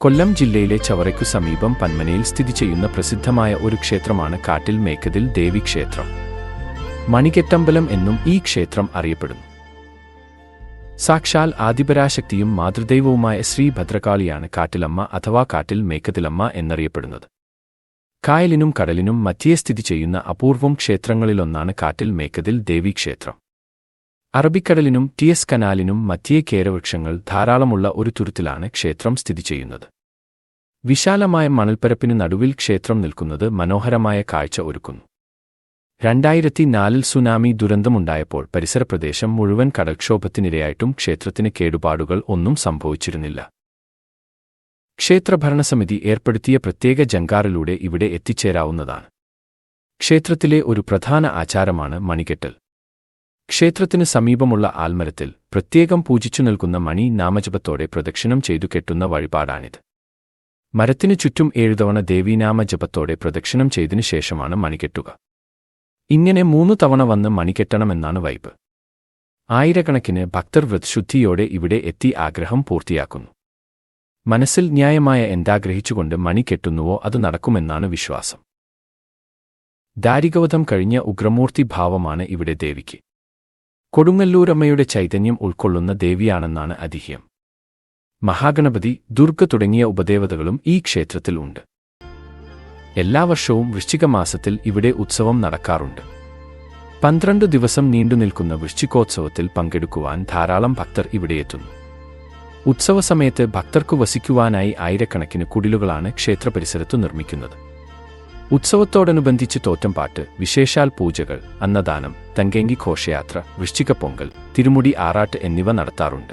കൊല്ലം ജില്ലയിലെ ചവറയ്ക്കു സമീപം പന്മനയിൽ സ്ഥിതി ചെയ്യുന്ന പ്രസിദ്ധമായ ഒരു ക്ഷേത്രമാണ് കാട്ടിൽ മേക്കതിൽ ദേവി ക്ഷേത്രം. മണികെട്ടമ്പലം എന്നും ഈ ക്ഷേത്രം അറിയപ്പെടുന്നു. സാക്ഷാൽ ആദിപരാശക്തിയും മാതൃദൈവവുമായ ശ്രീ ഭദ്രകാളിയാണ് കാട്ടിലമ്മ അഥവാ കാട്ടിൽ മേക്കതിലമ്മ എന്നറിയപ്പെടുന്നത്. കായലിനും കടലിനും മധ്യേ സ്ഥിതി ചെയ്യുന്ന അപൂർവം ക്ഷേത്രങ്ങളിലൊന്നാണ് കാട്ടിൽ മേക്കതിൽ ദേവി ക്ഷേത്രം. അറബിക്കടലിനും ടി എസ് കനാലിനും മധ്യേ കേരവൃക്ഷങ്ങൾ ധാരാളമുള്ള ഒരു തുരുത്തിലാണ് ക്ഷേത്രം സ്ഥിതി ചെയ്യുന്നത്. വിശാലമായ മണൽപ്പരപ്പിനു നടുവിൽ ക്ഷേത്രം നിൽക്കുന്നത് മനോഹരമായ കാഴ്ച ഒരുക്കുന്നു. രണ്ടായിരത്തി നാലിൽ സുനാമി ദുരന്തമുണ്ടായപ്പോൾ പരിസരപ്രദേശം മുഴുവൻ കടൽക്ഷോഭത്തിനിരയായിട്ടും ക്ഷേത്രത്തിന് കേടുപാടുകൾ ഒന്നും സംഭവിച്ചിരുന്നില്ല. ക്ഷേത്രഭരണസമിതി ഏർപ്പെടുത്തിയ പ്രത്യേക ജങ്കാറിലൂടെ ഇവിടെ എത്തിച്ചേരാവുന്നതാണ്. ക്ഷേത്രത്തിലെ ഒരു പ്രധാന ആചാരമാണ് മണികെട്ടൽ. ക്ഷേത്രത്തിന് സമീപമുള്ള ആൽമരത്തിൽ പ്രത്യേകം പൂജിച്ചു നിൽക്കുന്ന മണി നാമജപത്തോടെ പ്രദക്ഷിണം ചെയ്തു കെട്ടുന്ന വഴിപാടാണിത്. മരത്തിനു ചുറ്റും ഏഴുതവണ ദേവീനാമജപത്തോടെ പ്രദക്ഷിണം ചെയ്തിനു ശേഷമാണ് മണികെട്ടുക ഇങ്ങനെ മൂന്നു തവണ വന്ന് മണികെട്ടണമെന്നാണ് വൈബ്. ആയിരക്കണക്കിന് ഭക്തർ വൃത്ശുദ്ധിയോടെ ഇവിടെ എത്തി ആഗ്രഹം പൂർത്തിയാക്കുന്നു. മനസ്സിൽ ന്യായമായ എന്താഗ്രഹിച്ചുകൊണ്ട് മണി കെട്ടുന്നുവോ അത് നടക്കുമെന്നാണ് വിശ്വാസം. ദാരികവധം കഴിഞ്ഞ ഉഗ്രമൂർത്തി ഭാവമാണ് ഇവിടെ ദേവിക്ക്. കൊടുങ്ങല്ലൂരമ്മയുടെ ചൈതന്യം ഉൾക്കൊള്ളുന്ന ദേവിയാണെന്നാണ് ഐതിഹ്യം മഹാഗണപതി ദുർഗ തുടങ്ങിയ ഉപദേവതകളും ഈ ക്ഷേത്രത്തിൽ ഉണ്ട്. എല്ലാ വർഷവും വൃശ്ചിക മാസത്തിൽ ഇവിടെ ഉത്സവം നടക്കാറുണ്ട്. പന്ത്രണ്ട് ദിവസം നീണ്ടുനിൽക്കുന്ന വൃശ്ചികോത്സവത്തിൽ പങ്കെടുക്കുവാൻ ധാരാളം ഭക്തർ ഇവിടെയെത്തുന്നു ഉത്സവസമയത്ത് ഭക്തർക്കു വസിക്കുവാനായി ആയിരക്കണക്കിന് കുടിലുകളാണ് ക്ഷേത്രപരിസരത്തു നിർമ്മിക്കുന്നത്. ഉത്സവത്തോടനുബന്ധിച്ച് തോറ്റംപാട്ട് വിശേഷാൽ പൂജകൾ അന്നദാനം തങ്കേങ്കി ഘോഷയാത്ര വൃശ്ചിക പൊങ്കൽ തിരുമുടി ആറാട്ട് എന്നിവ നടത്താറുണ്ട്.